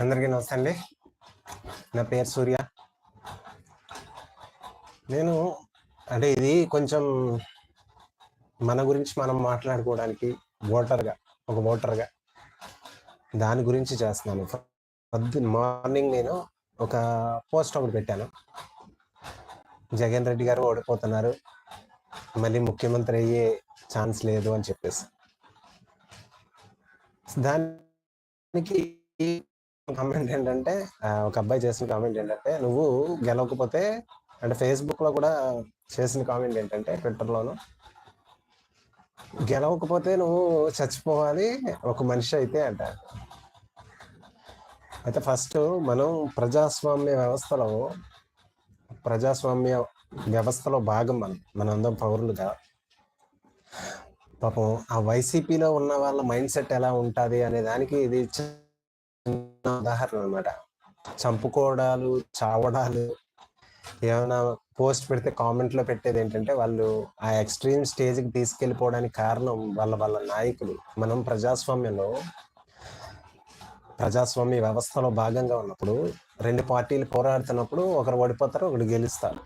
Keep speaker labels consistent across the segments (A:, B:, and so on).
A: అందరికీ నమస్తే అండి. నా పేరు సూర్య. నేను అంటే ఇది కొంచెం మన గురించి మనం మాట్లాడుకోవడానికి ఓటర్గా ఒక ఓటర్గా దాని గురించి చేస్తున్నాను. పొద్దున్న మార్నింగ్ నేను ఒక పోస్ట్ ఒకటి పెట్టాను. జగన్ రెడ్డి గారు ఓడిపోతున్నారు. మళ్ళీ ముఖ్యమంత్రి అయ్యే ఛాన్స్ లేదు అని చెప్పేసి. దానికి కామెంట్ ఏంటంటే ఒక అబ్బాయి చేసిన కామెంట్ ఏంటంటే నువ్వు గెలవకపోతే అంటే ఫేస్బుక్లో కూడా చేసిన కామెంట్ ఏంటంటే ట్విట్టర్ లోను గెలవకపోతే నువ్వు చచ్చిపోవాలి ఒక మనిషి అయితే అంట. అయితే ఫస్ట్ మనం ప్రజాస్వామ్య వ్యవస్థలో ప్రజాస్వామ్య వ్యవస్థలో భాగం మనం మనందరం పౌరులుగా. పాపం ఆ వైసీపీలో ఉన్న వాళ్ళ మైండ్ సెట్ ఎలా ఉంటుంది అనే దానికి ఇది చిన్న ఉదాహరణ అనమాట చంపుకోవడాలు చావడాలు ఏమైనా పోస్ట్ పెడితే కామెంట్లో పెట్టేది ఏంటంటే వాళ్ళు ఆ ఎక్స్ట్రీమ్ స్టేజ్కి తీసుకెళ్ళిపోవడానికి కారణం వాళ్ళ వాళ్ళ నాయకులు. మనం ప్రజాస్వామ్యంలో ప్రజాస్వామ్య వ్యవస్థలో భాగంగా ఉన్నప్పుడు రెండు పార్టీలు పోరాడుతున్నప్పుడు ఒకరు ఓడిపోతారు ఒకరు గెలుస్తారు.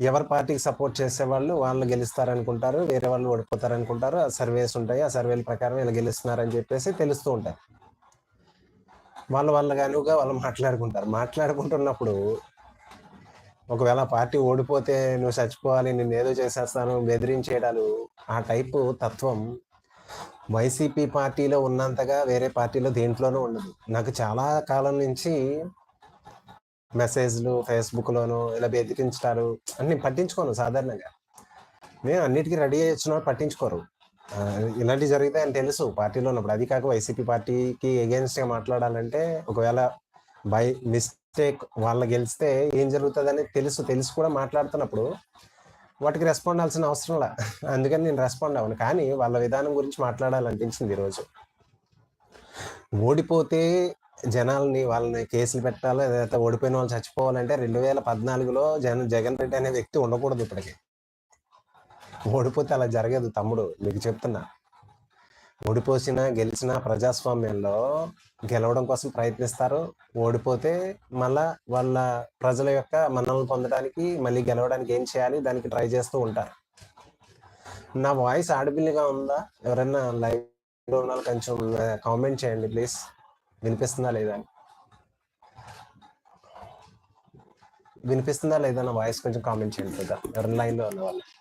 A: ఎవరి పార్టీకి సపోర్ట్ చేసే వాళ్ళు వాళ్ళు గెలుస్తారు అనుకుంటారు వేరే వాళ్ళు ఓడిపోతారు అనుకుంటారు ఆ సర్వేస్ ఉంటాయి ఆ సర్వేల ప్రకారం వీళ్ళు గెలుస్తున్నారని చెప్పేసి తెలుస్తూ ఉంటారు వాళ్ళ వాళ్ళ గానుగా వాళ్ళు మాట్లాడుకుంటారు. మాట్లాడుకుంటున్నప్పుడు ఒకవేళ పార్టీ ఓడిపోతే నువ్వు చచ్చిపోవాలి నేను ఏదో చేసేస్తాను బెదిరించేయడాలు ఆ టైపు తత్వం వైసీపీ పార్టీలో ఉన్నంతగా వేరే పార్టీలో దేంట్లోనూ ఉండదు. నాకు చాలా కాలం నుంచి మెసేజ్లు ఫేస్బుక్లోను ఇలా బెదిరించుతారు అన్ని పట్టించుకోను సాధారణంగా. మేము అన్నిటికీ రెడీ అయ్యి వచ్చిన పట్టించుకోరు. ఇలాంటివి జరిగితే అని తెలుసు. పార్టీలో ఉన్నప్పుడు అది కాక వైసీపీ పార్టీకి ఎగెన్స్ట్గా మాట్లాడాలంటే ఒకవేళ బై మిస్టేక్ వాళ్ళ గెలిస్తే ఏం జరుగుతుందని తెలుసు. తెలుసు కూడా మాట్లాడుతున్నప్పుడు వాటికి రెస్పాండ్ అవ్వాల్సిన అవసరంలా అందుకని నేను రెస్పాండ్ అవ్వను. కానీ వాళ్ళ విధానం గురించి మాట్లాడాలనిపించింది ఈరోజు. ఓడిపోతే జనాల్ని వాళ్ళని కేసులు పెట్టాలో లేదా ఓడిపోయిన వాళ్ళు చచ్చిపోవాలంటే రెండు వేల పద్నాలుగులో జగన్ జగన్ రెడ్డి అనే వ్యక్తి ఉండకూడదు ఇప్పటికి. ఓడిపోతే అలా జరగదు తమ్ముడు మీకు చెప్తున్నా. ఓడిపోసిన గెలిచిన ప్రజాస్వామ్యంలో గెలవడం కోసం ప్రయత్నిస్తారు. ఓడిపోతే మళ్ళా వాళ్ళ ప్రజల యొక్క మన్నలను పొందడానికి మళ్ళీ గెలవడానికి ఏం చేయాలి? దానికి ట్రై చేస్తూ ఉంటారు. నా వాయిస్ ఆడబిల్లిగా ఉందా? ఎవరైనా లైవ్ ఉన్నా ఉన్న కొంచెం కామెంట్ చేయండి ప్లీజ్. వినిపిస్తుందా లేదా? అని వినిపిస్తుందా లేదా నా వాయిస్ కొంచెం కామెంట్ చేయండి కదా. ఎవరైనా లైన్లో ఉన్న వాళ్ళు.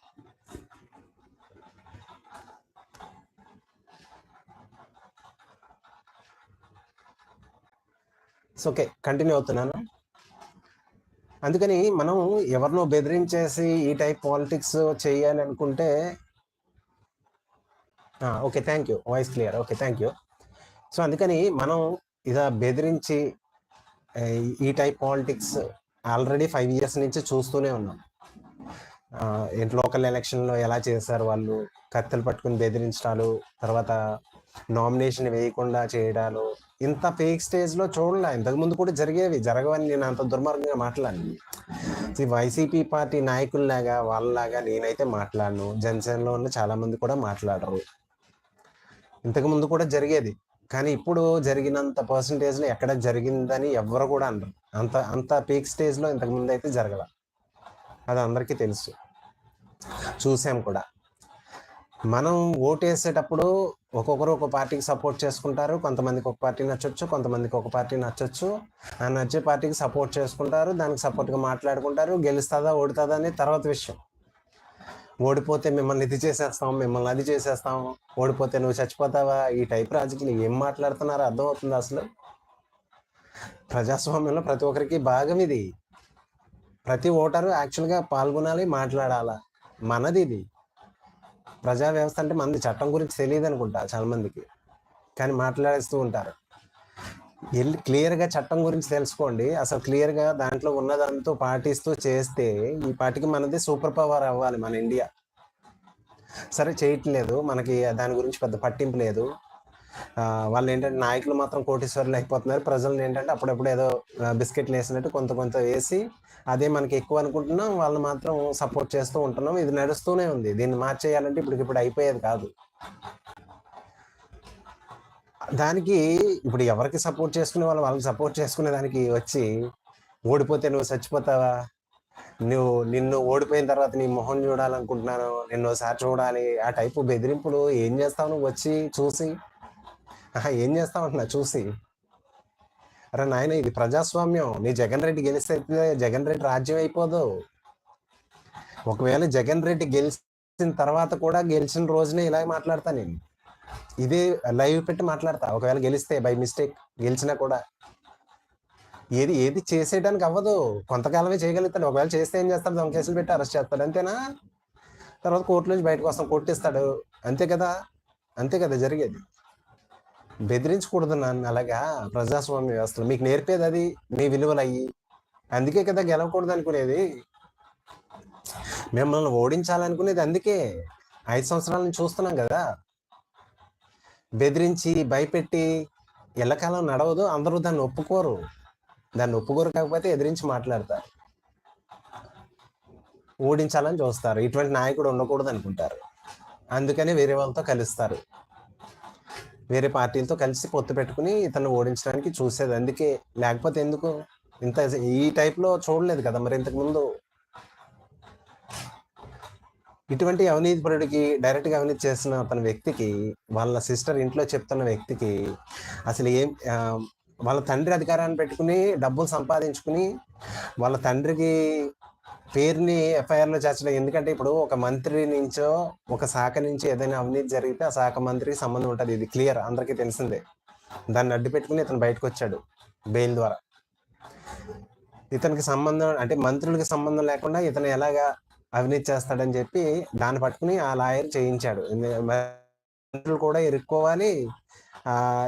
A: సో ఓకే కంటిన్యూ అవుతున్నాను అందుకని మనం ఎవరినో బెదిరించేసి ఈ టైప్ పాలిటిక్స్ చేయాలి అనుకుంటే okay thank you voice clear okay thank you so అందుకని మనం ఇలా బెదిరించి ఈ type politics already five years నుంచి చూస్తూనే ఉన్నాం. ఏంటి లోకల్ ఎలక్షన్లో ఎలా చేశారు వాళ్ళు కత్తెలు పట్టుకుని బెదిరించడాలు తర్వాత నామినేషన్ వేయకుండా చేయడాలు ఇంత ఫేక్ స్టేజ్లో చూడలే. ఇంతకు ముందు కూడా జరిగేవి జరగవని నేను అంత దుర్మార్గంగా మాట్లాడను. ఈ వైసీపీ పార్టీ నాయకుల్లాగా వాళ్ళలాగా నేనైతే మాట్లాడను. జనసేనలో ఉన్న చాలా మంది కూడా మాట్లాడరు. ఇంతకు ముందు కూడా జరిగేది. కానీ ఇప్పుడు జరిగినంత పర్సంటేజ్లో ఎక్కడ జరిగిందని ఎవ్వరు కూడా అనరు. అంత అంత పీక్ స్టేజ్లో ఇంతకు ముందు అయితే జరగల. అది అందరికీ తెలుసు. చూసాం కూడా. మనం ఓటేసేటప్పుడు ఒక్కొక్కరు ఒక పార్టీకి సపోర్ట్ చేసుకుంటారు. కొంతమందికి ఒక పార్టీ నచ్చొచ్చు కొంతమందికి ఒక పార్టీ నచ్చొచ్చు. ఆ నచ్చే పార్టీకి సపోర్ట్ చేసుకుంటారు దానికి సపోర్ట్గా మాట్లాడుకుంటారు గెలుస్తుందా ఓడుతుందా అనేది తర్వాత విషయం. ఓడిపోతే మిమ్మల్ని ఇది చేసేస్తాం మిమ్మల్ని అది చేసేస్తాం ఓడిపోతే నువ్వు చచ్చిపోతావా? ఈ టైప్ రాజకీయాలు ఏం మాట్లాడుతున్నారో అర్థమవుతుంది అసలు. ప్రజాస్వామ్యంలో ప్రతి ఒక్కరికి భాగం ఇది. ప్రతి ఓటరు యాక్చువల్గా పాల్గొనాలి మాట్లాడాలా. మనది ఇది. ప్రజా వ్యవస్థ అంటే మనది చట్టం గురించి తెలియదు అనుకుంటా చాలా మందికి. కానీ మాట్లాడేస్తూ ఉంటారు. వెళ్ళి క్లియర్గా చట్టం గురించి తెలుసుకోండి. అసలు క్లియర్గా దాంట్లో ఉన్నదంతా పాటిస్తూ చేస్తే ఈ పాటికి మనది సూపర్ పవర్ అవ్వాలి మన ఇండియా. సరే చేయట్లేదు. మనకి దాని గురించి పెద్ద పట్టింపు లేదు. వాళ్ళు ఏంటంటే నాయకులు మాత్రం కోటీశ్వరులు అయిపోతున్నారు. ప్రజలు ఏంటంటే అప్పుడప్పుడు ఏదో బిస్కెట్లు వేసినట్టు కొంత కొంత వేసి అదే మనకి ఎక్కువ అనుకుంటున్నాం. వాళ్ళు మాత్రం సపోర్ట్ చేస్తూ ఉంటున్నాం. ఇది నడుస్తూనే ఉంది. దీన్ని మార్చేయాలంటే ఇప్పుడు ఇప్పుడు అయిపోయేది కాదు. దానికి ఇప్పుడు ఎవరికి సపోర్ట్ చేసుకునే వాళ్ళు వాళ్ళకి సపోర్ట్ చేసుకునే దానికి వచ్చి ఓడిపోతే నువ్వు చచ్చిపోతావా? నువ్వు నిన్ను ఓడిపోయిన తర్వాత నీ మొహం చూడాలనుకుంటున్నాను నిన్ను ఒకసారి చూడాలి. ఆ టైపు బెదిరింపులు ఏం చేస్తావు నువ్వు వచ్చి చూసి ఏం చేస్తావు అంటున్నా చూసి. అరే నాయన ఇది ప్రజాస్వామ్యం. నీ జగన్ రెడ్డి గెలిస్తే జగన్ రెడ్డి రాజ్యం అయిపోదు. ఒకవేళ జగన్ రెడ్డి గెలిచిన తర్వాత కూడా గెలిచిన రోజునే ఇలా మాట్లాడతా నేను. ఇదే లైవ్ పెట్టి మాట్లాడతా. ఒకవేళ గెలిస్తే బై మిస్టేక్ గెలిచినా కూడా. ఏది ఏది చేసేయడానికి అవ్వదు. కొంతకాలమే చేయగలుగుతాడు. ఒకవేళ చేస్తే ఏం చేస్తాడు? దొంగ కేసులు పెట్టి అరెస్ట్ చేస్తాడు. అంతేనా? తర్వాత కోర్టు నుంచి బయటకు వస్తాం. కొట్టిస్తాడు. అంతే కదా? అంతే కదా జరిగేది. బెదిరించకూడదు నన్ను. అలాగా? ప్రజాస్వామ్య వ్యవస్థలు. మీకు నేర్పేది అది? మీ విలువలు అయ్యి. అందుకే కదా గెలవకూడదు అనుకునేది. మిమ్మల్ని ఓడించాలనుకునేది అందుకే. ఐదు సంవత్సరాల నుంచి చూస్తున్నాం కదా. బెదిరించి భయపెట్టి ఎల్లకాలం నడవదు. అందరూ దాన్ని ఒప్పుకోరు. దాన్ని ఒప్పుకోరు కాకపోతే ఎదిరించి మాట్లాడతారు. ఓడించాలని చూస్తారు. ఇటువంటి నాయకుడు ఉండకూడదు అనుకుంటారు. అందుకని వేరే వాళ్ళతో కలుస్తారు. వేరే పార్టీలతో కలిసి పొత్తు పెట్టుకుని ఇతను ఓడించడానికి చూసేది. అందుకే లేకపోతే ఎందుకు? ఇంత ఈ టైప్లో చూడలేదు కదా మరి ఇంతకుముందు ఇటువంటి అవినీతి పరుడికి డైరెక్ట్గా అవినీతి చేసిన అతని వ్యక్తికి వాళ్ళ సిస్టర్ ఇంట్లో చెప్తున్న వ్యక్తికి అసలు ఏం వాళ్ళ తండ్రి అధికారాన్ని పెట్టుకుని డబ్బులు సంపాదించుకుని వాళ్ళ తండ్రికి పేరుని ఎఫ్ఐఆర్లో చేర్చడం. ఎందుకంటే ఇప్పుడు ఒక మంత్రి నుంచో ఒక శాఖ నుంచి ఏదైనా అవినీతి జరిగితే ఆ శాఖ మంత్రికి సంబంధం ఉంటుంది. ఇది క్లియర్. అందరికీ తెలిసిందే. దాన్ని అడ్డు పెట్టుకుని ఇతను బయటకు వచ్చాడు బెయిల్ ద్వారా. ఇతనికి సంబంధం అంటే మంత్రులకి సంబంధం లేకుండా ఇతను ఎలాగా అవినీతి చేస్తాడని చెప్పి దాన్ని పట్టుకుని ఆ లాయర్ చేయించాడు. మంత్రులు కూడా ఇరుక్కోవాలి.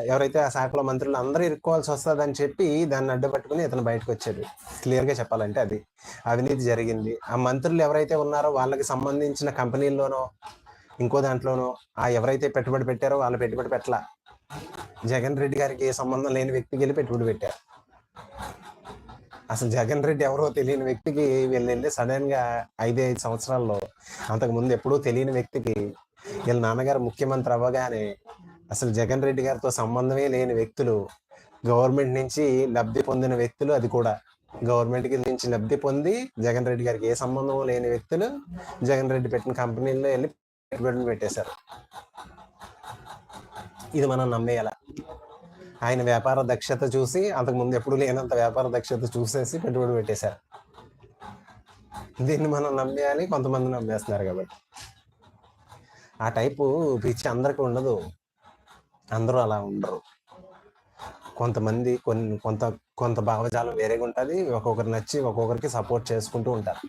A: ఎవరైతే ఆ శాఖలో మంత్రులు అందరూ ఇరుక్కోవాల్సి వస్తుందని చెప్పి దాన్ని అడ్డుపట్టుకుని ఇతను బయటకు వచ్చాడు. క్లియర్గా చెప్పాలంటే అది. అవినీతి జరిగింది. ఆ మంత్రులు ఎవరైతే ఉన్నారో వాళ్ళకి సంబంధించిన కంపెనీల్లోనో ఇంకో దాంట్లోనో ఆ ఎవరైతే పెట్టుబడి పెట్టారో వాళ్ళు పెట్టుబడి పెట్టలా. జగన్ రెడ్డి గారికి ఏ సంబంధం లేని వ్యక్తికి వెళ్ళి పెట్టుబడి పెట్టారు. అసలు జగన్ రెడ్డి ఎవరో తెలియని వ్యక్తికి వీళ్ళు సడన్గా ఐదే ఐదు సంవత్సరాల్లో. అంతకు ముందు ఎప్పుడూ తెలియని వ్యక్తికి వీళ్ళ నాన్నగారు ముఖ్యమంత్రి అవ్వగానే అసలు జగన్ రెడ్డి గారితో సంబంధమే లేని వ్యక్తులు గవర్నమెంట్ నుంచి లబ్ధి పొందిన వ్యక్తులు అది కూడా. గవర్నమెంట్కి నుంచి లబ్ధి పొంది జగన్ రెడ్డి గారికి ఏ సంబంధం లేని వ్యక్తులు జగన్ రెడ్డి పెట్టిన కంపెనీల్లో వెళ్ళి పెట్టుబడులు పెట్టేశారు. ఇది మనం నమ్మేయాల. ఆయన వ్యాపార దక్షత చూసి అంతకు ముందు ఎప్పుడు లేనంత వ్యాపార దక్షత చూసేసి పెట్టుబడి పెట్టేశారు. దీన్ని మనం నమ్మేయాలి కొంతమంది నమ్మేస్తున్నారు కాబట్టి. ఆ టైపు పిచ్చి అందరికీ ఉండదు. అందరూ అలా ఉండరు. కొంతమంది కొన్ని కొంత కొంత భావజాలం వేరేగా ఉంటుంది. ఒక్కొక్కరు నచ్చి ఒక్కొక్కరికి సపోర్ట్ చేసుకుంటూ ఉంటారు.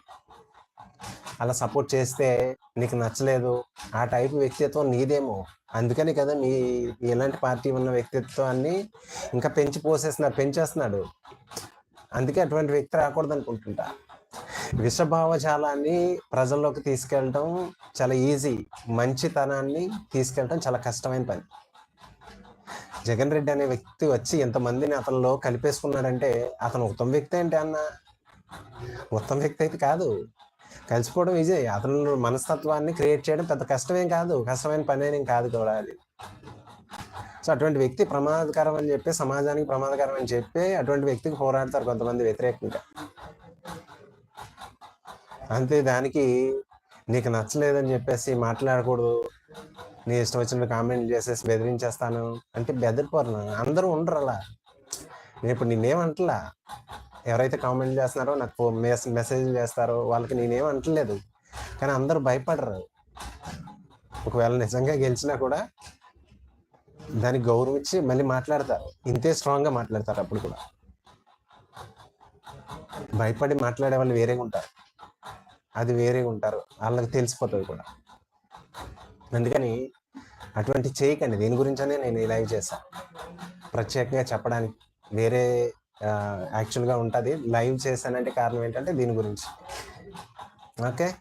A: అలా సపోర్ట్ చేస్తే నీకు నచ్చలేదు. ఆ టైపు వ్యక్తిత్వం నీదేమో. అందుకని కదా మీ ఎలాంటి పార్టీ ఉన్న వ్యక్తిత్వాన్ని ఇంకా పెంచి పోసేస్తున్నాడు పెంచేస్తున్నాడు. అందుకే అటువంటి వ్యక్తి రాకూడదు అనుకుంటుంటా. విషభావజాలాన్ని ప్రజల్లోకి తీసుకెళ్ళడం చాలా ఈజీ. మంచితనాన్ని తీసుకెళ్ళడం చాలా కష్టమైన పని. జగన్ రెడ్డి అనే వ్యక్తి వచ్చి ఎంతమందిని అతనిలో కలిపేసుకున్నాడంటే అతను ఉత్తమ వ్యక్తి అంటే అన్న? ఉత్తమ వ్యక్తి అయితే కాదు. కలిసిపోవడం ఈజీ అతను మనస్తత్వాన్ని క్రియేట్ చేయడం పెద్ద కష్టమేం కాదు. కష్టమైన పని ఏం కాదు కూడా అది. సో అటువంటి వ్యక్తి ప్రమాదకరం అని చెప్పి సమాజానికి ప్రమాదకరం అని చెప్పి అటువంటి వ్యక్తికి పోరాడతారు కొంతమంది వ్యతిరేకంగా. అంతే దానికి నీకు నచ్చలేదని చెప్పేసి మాట్లాడకూడదు. నీ ఇష్టం వచ్చిన కామెంట్ చేసేసి బెదిరించేస్తాను. అంటే బెదిరిపోరు అందరూ ఉండరు అలా. నేను ఇప్పుడు నేనేమంటలా ఎవరైతే కామెంట్ చేస్తున్నారో నాకు మెస్ మెసేజ్ చేస్తారో వాళ్ళకి నేనేం అంటలేదు. కానీ అందరూ భయపడరు. ఒకవేళ నిజంగా గెలిచినా కూడా దానికి గౌరవించి మళ్ళీ మాట్లాడతారు. ఇంతే స్ట్రాంగ్గా మాట్లాడతారు అప్పుడు కూడా. భయపడి మాట్లాడే వాళ్ళు వేరేగా ఉంటారు. అది వేరేగా ఉంటారు. వాళ్ళకి తెలిసిపోతుంది కూడా. అందుకని అటువంటి చేయకండి. దీని గురించనే నేను ఈ లైవ్ చేశాను ప్రత్యేకంగా చెప్పడానికి వేరే యాక్చువల్గా ఉంటుంది. లైవ్ చేశానంటే కారణం ఏంటంటే దీని గురించి. ఓకే?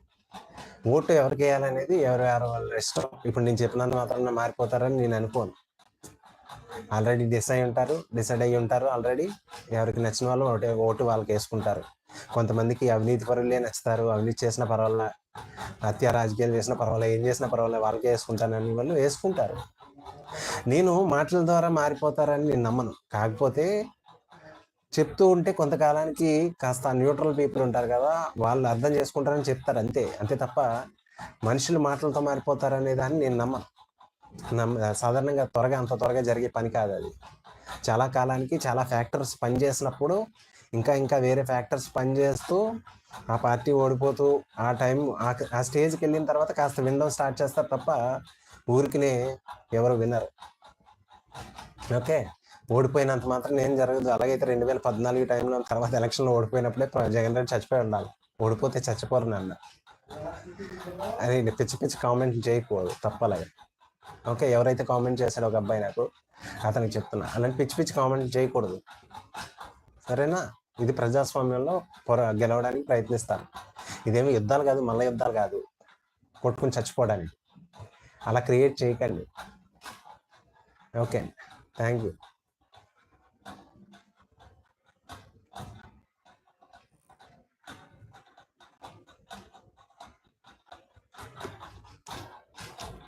A: ఓటు ఎవరికి వేయాలనేది ఎవరు ఎవరు వాళ్ళ ఇష్టం. ఇప్పుడు నేను చెప్పినంత మాత్రం మారిపోతారని నేను అనుకోను. ఆల్రెడీ డిసైడ్ ఉంటారు డిసైడ్ అయ్యి ఉంటారు ఆల్రెడీ ఎవరికి నచ్చిన వాళ్ళు ఓటు ఓటు వాళ్ళకి వేసుకుంటారు. కొంతమందికి అవినీతి పరులే నచ్చుతారు. అవినీతి చేసిన పర్వాల. హత్య రాజకీయాలు చేసిన పర్వాలేదు ఏం చేసిన పర్వాలేదు వాళ్ళకే వేసుకుంటానని వాళ్ళు వేసుకుంటారు. నేను మాటల ద్వారా మారిపోతారని నేను నమ్మను. కాకపోతే చెప్తూ ఉంటే కొంతకాలానికి కాస్త న్యూట్రల్ పీపుల్ ఉంటారు కదా వాళ్ళు అర్థం చేసుకుంటారని చెప్తారు అంతే. అంతే తప్ప మనుషులు మాటలతో మారిపోతారనే దాన్ని నేను నమ్మను. నమ్మ సాధారణంగా త్వరగా అంత త్వరగా జరిగే పని కాదు అది. చాలా కాలానికి చాలా ఫ్యాక్టర్స్ పనిచేసినప్పుడు ఇంకా ఇంకా వేరే ఫ్యాక్టర్స్ పనిచేస్తూ ఆ పార్టీ ఓడిపోతూ ఆ టైం ఆ- ఆ స్టేజ్కి వెళ్ళిన తర్వాత కాస్త వినడం స్టార్ట్ చేస్తారు తప్ప ఊరికినే ఎవరు వినరు. ఓకే? ఓడిపోయినంత మాత్రం ఏం జరగదు. అలాగైతే రెండు వేల పద్నాలుగు టైంలో తర్వాత ఎలక్షన్లో ఓడిపోయినప్పుడే జగన్ రెడ్డి చచ్చిపోయి ఉండాలి. ఓడిపోతే చచ్చిపోరు నన్ను. అది పిచ్చి పిచ్చి కామెంట్ చేయకూడదు తప్పలాగా. ఓకే? ఎవరైతే కామెంట్ చేశాడో ఒక అబ్బాయి నాకు అతనికి చెప్తున్నా. అలాంటి పిచ్చి పిచ్చి కామెంట్ చేయకూడదు. సరేనా? ఇది ప్రజాస్వామ్యంలో పొర గెలవడానికి ప్రయత్నిస్తారు. ఇదేమి యుద్ధాలు కాదు మల్ల యుద్ధాలు కాదు. కొట్టుకుని చచ్చిపోవడానికి. అలా క్రియేట్ చేయకండి. ఓకే. Thank you.